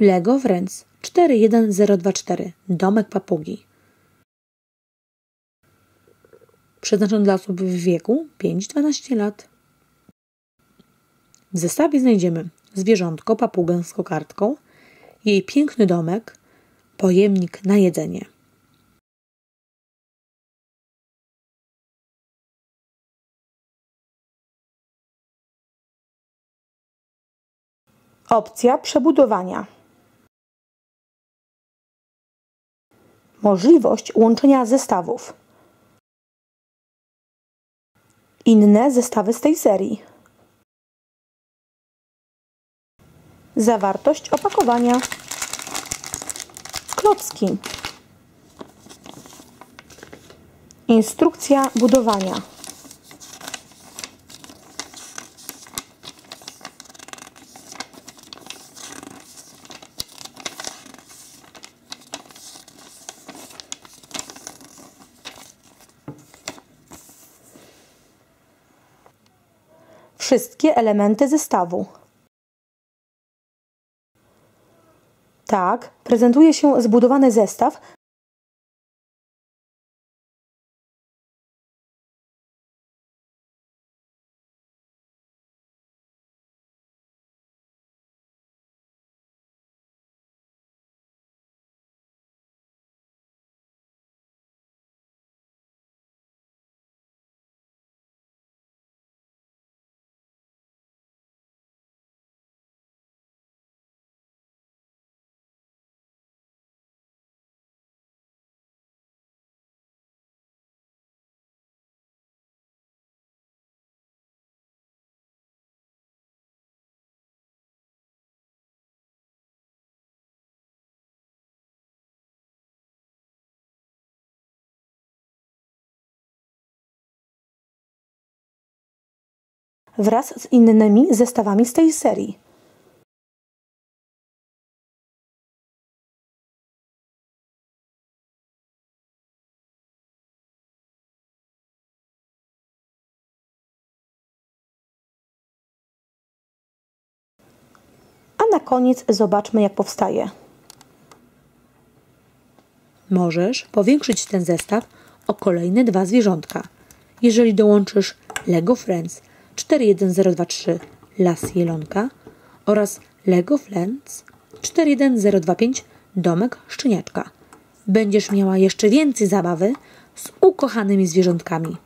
Lego Friends 41024 Domek papugi. Przeznaczony dla osób w wieku 5-12 lat. W zestawie znajdziemy zwierzątko, papugę z kokardką, jej piękny domek, pojemnik na jedzenie. Opcja przebudowania. Możliwość łączenia zestawów. Inne zestawy z tej serii. Zawartość opakowania. Klocki. Instrukcja budowania. Wszystkie elementy zestawu. Tak, prezentuje się zbudowany zestaw wraz z innymi zestawami z tej serii. A na koniec zobaczmy, jak powstaje. Możesz powiększyć ten zestaw o kolejne dwa zwierzątka. Jeżeli dołączysz Lego Friends 41023 Las Jelonka oraz Lego Friends 41025 Domek Szczeniaczka. Będziesz miała jeszcze więcej zabawy z ukochanymi zwierzątkami.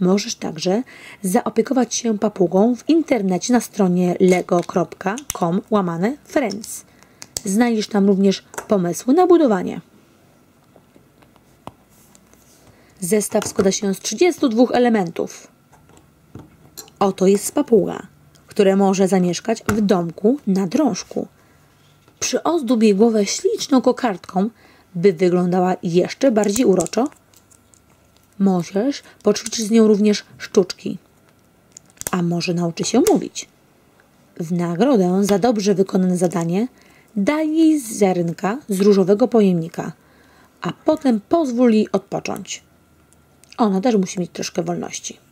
Możesz także zaopiekować się papugą w internecie na stronie lego.com łamane friends. Znajdziesz tam również pomysły na budowanie. Zestaw składa się z 32 elementów. Oto jest papuga, które może zamieszkać w domku na drążku. Przyozdób jej głowę śliczną kokardką, by wyglądała jeszcze bardziej uroczo. Możesz poćwiczyć z nią również sztuczki. A może nauczy się mówić. W nagrodę za dobrze wykonane zadanie daj jej ziarnka z różowego pojemnika, a potem pozwól jej odpocząć. Ona też musi mieć troszkę wolności.